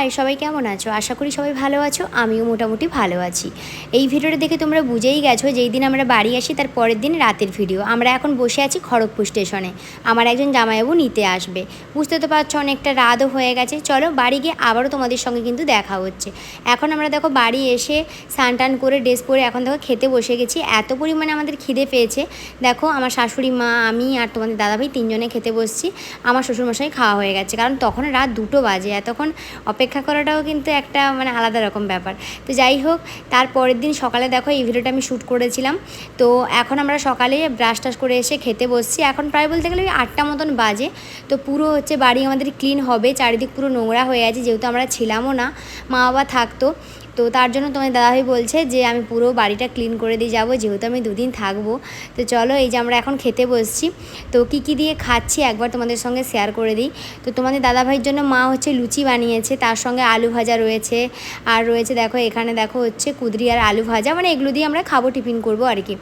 High, সবাই কেমন আছো? আশা করি সবাই ভালো আছো, আমিও মোটামুটি ভালো আছি। এই ভিডিওটা দেখে তোমরা বুঝেই গেছো যেই দিন আমরা বাড়ি আসি, তার পরের দিন রাতের ভিডিও। আমরা এখন বসে আছি খড়গপুর স্টেশনে। আমার একজন জামাইবাবু নিতে আসবে। বুঝতে তো পারছ অনেকটা রাতও হয়ে গেছে। চলো বাড়ি গিয়ে আবারও তোমাদের সঙ্গে কিন্তু দেখা হচ্ছে। এখন আমরা দেখো বাড়ি এসে স্নান টান করে ড্রেস পরে এখন দেখো খেতে বসে গেছি। এত পরিমাণে আমাদের খিদে পেয়েছে। দেখো আমার শাশুড়ি, মা, আমি আর তোমাদের দাদাভাই তিনজনে খেতে বসছি। আমার শ্বশুরমশাই খাওয়া হয়ে গেছে। কারণ তখন রাত দুটো বাজে। এতক্ষণ অপেক্ষা করাটাও কিন্তু একটা মানে আলাদা রকম ব্যাপার। তো যাই হোক তারপরের দিন সকালে দেখো এই ভিডিওটা আমি শ্যুট করেছিলাম। তো এখন আমরা সকালে ব্রাশ টাশ করে এসে খেতে বসছি। এখন প্রায় বলতে গেলে ওই আটটা মতন বাজে। তো পুরো হচ্ছে বাড়ি আমাদের ক্লিন হবে, চারিদিক পুরো নোংরা হয়ে আছে, যেহেতু আমরা ছিলামও না মা বাবা থাকতো। তো তার জন্য তোমার দাদাভাই বলছে যে আমি পুরো বাড়িটা ক্লিন করে দিয়ে যাব, যেহেতু আমি দুদিন থাকব। তো চলো, এই যে আমরা এখন খেতে বসছি। তো কী কী দিয়ে খাচ্ছি একবার তোমাদের সঙ্গে শেয়ার করে দিই। তো তোমাদের দাদাভাইয়ের জন্য মা হচ্ছে লুচি বানিয়েছে, তার সঙ্গে আলু ভাজা রয়েছে। আর রয়েছে দেখো, এখানে দেখো হচ্ছে কুদরি আর আলু ভাজা মানে এগুলো দিয়ে আমরা খাব, টিফিন করব আর কি।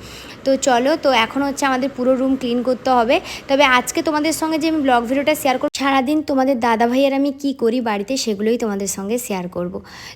তো চলো, তো এখন হচ্ছে আমাদের পুরো রুম ক্লিন করতে হবে। তবে আজকে তোমাদের সঙ্গে যে আমি ব্লগ ভিডিওটা শেয়ার করব সারাদিন তোমাদের দাদা ভাইয়ের আমি কি করি বাড়িতে, সেগুলোই তোমাদের সঙ্গে শেয়ার করব।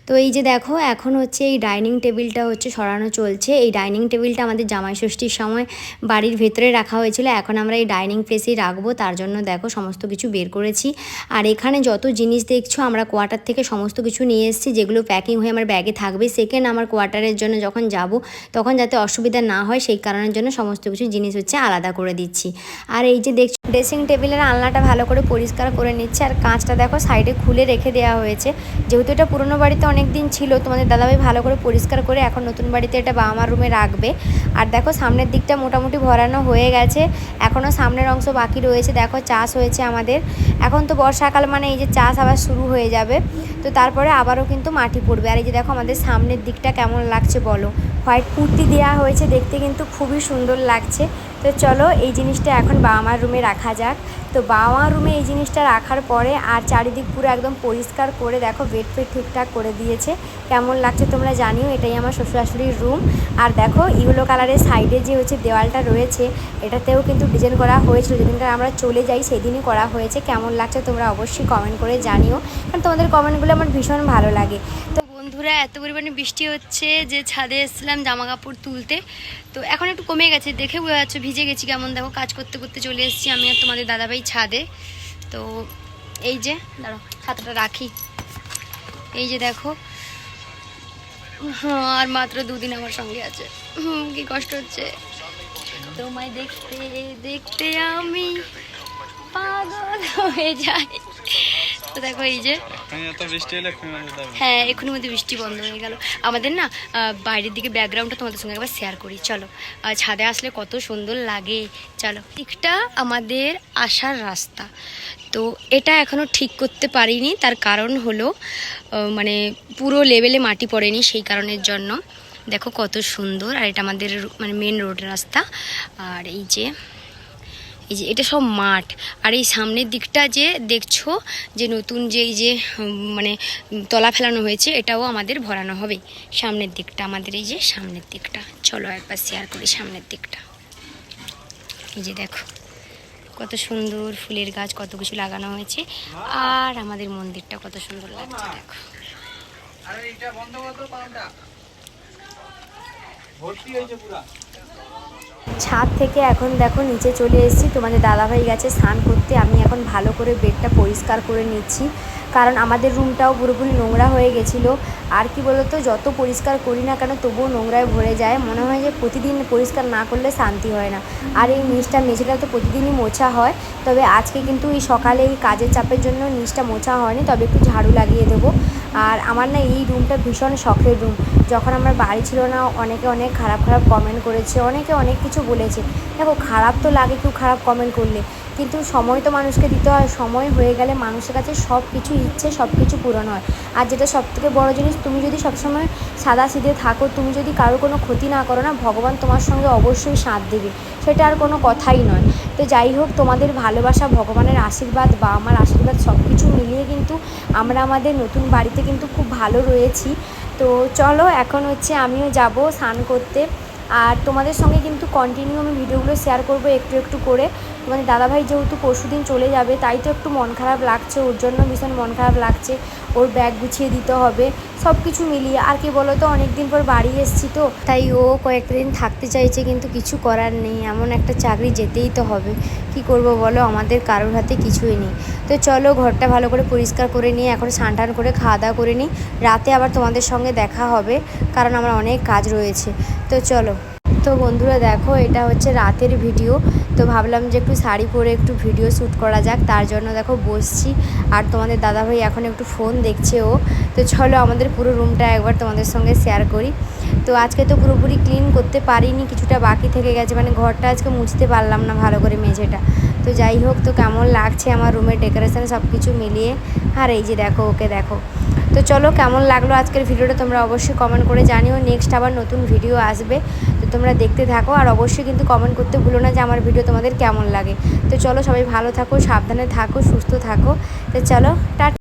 তো এই যে দেখো এখন হচ্ছে এই ডাইনিং টেবিলটা হচ্ছে সরানো চলছে। এই ডাইনিং টেবিলটা আমাদের জামাই ষষ্ঠীর সময় বাড়ির ভেতরে রাখা হয়েছিল। এখন আমরা এই ডাইনিং প্লেসেই রাখব। তার জন্য দেখো সমস্ত কিছু বের করেছি। আর এখানে যত জিনিস দেখছ, আমরা কোয়ার্টার থেকে সমস্ত কিছু নিয়ে এসেছি, যেগুলো প্যাকিং হয়ে আমার ব্যাগে থাকবে। সেকেন্ড আমার কোয়ার্টারের জন্য যখন যাব, তখন যাতে অসুবিধা না হয়, সেই কারণের জন্য সমস্ত কিছু জিনিস হচ্ছে আলাদা করে দিচ্ছি। আর এই যে দেখছ, ড্রেসিং টেবিলের আলনাটা ভালো করে পরিষ্কার করে নিচ্ছে। আর কাঁচটা দেখো সাইডে খুলে রেখে দেওয়া হয়েছে। যেহেতু এটা পুরনো বাড়িতে অনেক দিন ছিল, তোমাদের দাদাভাই ভালো করে পরিষ্কার করে এখন নতুন বাড়িতে এটা বাবা মার রুমে রাখবে। আর দেখো সামনের দিকটা মোটামুটি ভরানো হয়ে গেছে। এখনও সামনের অংশ বাকি রয়েছে। দেখো চাষ হয়েছে আমাদের। এখন তো বর্ষাকাল মানে এই যে চাষ আবার শুরু হয়ে যাবে। তো তারপরে আবারও কিন্তু মাটি পড়বে। আর এই যে দেখো আমাদের সামনের দিকটা কেমন লাগছে বলো? হোয়াইট কুর্তি দেওয়া হয়েছে। দেখতে কিন্তু খুবই সুন্দর লাগছে। তো চলো এই জিনিসটা এখন বাবা মার রুমে রাখা যাক। তো বাবা মার রুমে এই জিনিসটা রাখার পরে আর চারিদিক পুরো একদম পরিষ্কার করে দেখো, বেড ফেড ঠিকঠাক করে দিয়েছে। কেমন লাগছে তোমরা জানিও, এটাই আমার শ্বশুর শাশুড়ির রুম। আর দেখো ইউলো কালারের সাইডে যে হচ্ছে দেওয়ালটা রয়েছে, এটাতেও কিন্তু ডিজাইন করা হয়েছিল। যেদিনটা আমরা চলে যাই, সেদিনই করা হয়েছে। কেমন লাগছে তোমরা অবশ্যই কমেন্ট করে জানিও। কারণ তোমাদের কমেন্টগুলো আমার ভীষণ ভালো লাগে। তো বন্ধুরা, এত পরিমাণে বৃষ্টি হচ্ছে যে ছাদে এসেছিলাম জামা কাপড় তুলতে। তো এখন একটু কমে গেছে, দেখে বোঝা যাচ্ছে ভিজে গেছি কেমন। দেখো, কাজ করতে করতে চলে এসেছি আমি আর তোমাদের দাদাভাই ছাদে। তো এই যে দাঁড়ো ছাতাটা রাখি। এই যে দেখো আর মাত্র দুদিন আমার সঙ্গে আছে। কি কষ্ট হচ্ছে। তোমায় দেখতে দেখতে আমি পাগল হয়ে যাই। তো দেখো এই যে এক্ষুনি হ্যাঁ এখনই মধ্যে বৃষ্টি বন্ধ হয়ে গেল। আমাদের না বাইরের দিকে ব্যাকগ্রাউন্ডটা তোমাদের সঙ্গে একবার শেয়ার করি। চলো ছাদে আসলে কত সুন্দর লাগে। চলো দিকটা আমাদের আসার রাস্তা। তো এটা এখনও ঠিক করতে পারিনি। তার কারণ হলো মানে পুরো লেভেলে মাটি পড়েনি সেই কারণের জন্য। দেখো কত সুন্দর। আর এটা আমাদের মানে মেন রোড রাস্তা। আর এই যে এই যে, এটা সব মাঠ। আর এই সামনের দিকটা যে দেখছ, যে নতুন যে এই যে মানে তলা ফেলানো হয়েছে, এটাও আমাদের ভরানো হবে। সামনের দিকটা, আমাদের এই যে সামনের দিকটা। চলো একবার শেয়ার করি সামনের দিকটা। এই যে দেখো, কত সুন্দর ফুলের গাছ, কত কিছু লাগানো হয়েছে। আর আমাদের মন্দিরটা কত সুন্দর লাগছে, দেখো। ছাদ থেকে এখন দেখো নিচে চলে এসেছি। তোমাদের দাদাভাই গেছে স্নান করতে। আমি এখন ভালো করে বেডটা পরিষ্কার করে নিচ্ছি। কারণ আমাদের রুমটাও পুরোপুরি নোংরা হয়ে গেছিল। আর কি বলতো, যত পরিষ্কার করি না কেন তবুও নোংরায় ভরে যায়। মনে হয় যে প্রতিদিন পরিষ্কার না করলে শান্তি হয় না। আর এই নিচটা মেঝেটা তো প্রতিদিনই মোছা হয়। তবে আজকে কিন্তু এই সকালে এই কাজের চাপের জন্য নিচটা মোছা হয়নি। তবে একটু ঝাড়ু লাগিয়ে দেবো। আর আমার না এই রুমটা ভীষণ শখের রুম যখন আমার বাড়ি ছিল না, অনেকে অনেক খারাপ খারাপ কমেন্ট করেছে, অনেকে অনেক কিছু বলেছে। দেখো, খারাপ তো লাগে কেউ খারাপ কমেন্ট করলে, কিন্তু সময় তো মানুষকে দিতে হয়। সময় হয়ে গেলে মানুষের কাছে সব কিছু ইচ্ছে সব কিছু পূরণ হয়। আর যেটা সবথেকে বড় জিনিস, তুমি যদি সবসময় সাদা সিধে থাকো, তুমি যদি কারও কোনো ক্ষতি না করো না, ভগবান তোমার সঙ্গে অবশ্যই সাথ দেবে। সেটা আর কোনো কথাই নয়। তো যাই হোক, তোমাদের ভালোবাসা, ভগবানের আশীর্বাদ বা আমার আশীর্বাদ সব কিছু মিলিয়ে কিন্তু আমরা আমাদের নতুন বাড়িতে কিন্তু খুব ভালো রয়েছি। তো চলো, এখন হচ্ছে আমিও যাব স্নান করতে। আর তোমাদের সঙ্গে কিন্তু কন্টিনিউ আমি ভিডিওগুলো শেয়ার করব একটু একটু করে। তোমাদের দাদাভাই যেহেতু পরশু দিন চলে যাবে, তাই তো একটু মন খারাপ লাগছে, ওর জন্য ভীষণ মন খারাপ লাগছে। ওর ব্যাগ গুছিয়ে দিতে হবে সব কিছু মিলিয়ে। আর কি বলো তো অনেক দিন পর বাড়ি এসেছি তো, তাই ও কয়েকটা দিন থাকতে চাইছে, কিন্তু কিছু করার নেই। এমন একটা চাকরি যেতেই তো হবে। কি করব বলো, আমাদের কারোর হাতে কিছুই নেই। তো চলো, ঘরটা ভালো করে পরিষ্কার করে নিয়ে, এখন স্নান টান করে খাওয়া দাওয়া করে নিই। রাতে আবার তোমাদের সঙ্গে দেখা হবে, কারণ আমার অনেক কাজ রয়েছে। তো চলো। তো বন্ধুরা দেখো, এটা হচ্ছে রাতের ভিডিও। তো ভাবলাম যে একটু শাড়ি পরে একটু ভিডিও শ্যুট করা যাক, তার জন্য দেখো বসছি। আর তোমাদের দাদাভাই এখন একটু ফোন দেখছে ও। তো চলো আমাদের পুরো রুমটা একবার তোমাদের সঙ্গে শেয়ার করি। তো আজকে তো পুরোপুরি ক্লিন করতে পারিনি, কিছুটা বাকি থেকে গেছে। মানে ঘরটা আজকে মুছতে পারলাম না ভালো করে মেঝেটা। তো যাই হোক, তো কেমন লাগছে আমার রুমের ডেকোরেশন সব কিছু মিলিয়ে? আর এই যে দেখো, ওকে দেখো। তো চলো কেমন লাগল আজকের ভিডিওটা তোমরা অবশ্যই কমেন্ট করে জানিও। নেক্সট আবার নতুন ভিডিও আসবে। তো তোমরা দেখতে থাকো আর অবশ্যই কিন্তু কমেন্ট করতে ভুলো না যে আমার ভিডিও তোমাদের কেমন লাগে। তো চলো সবাই ভালো থাকো, সাবধানে থাকো, সুস্থ থাকো। তো চলো টাটা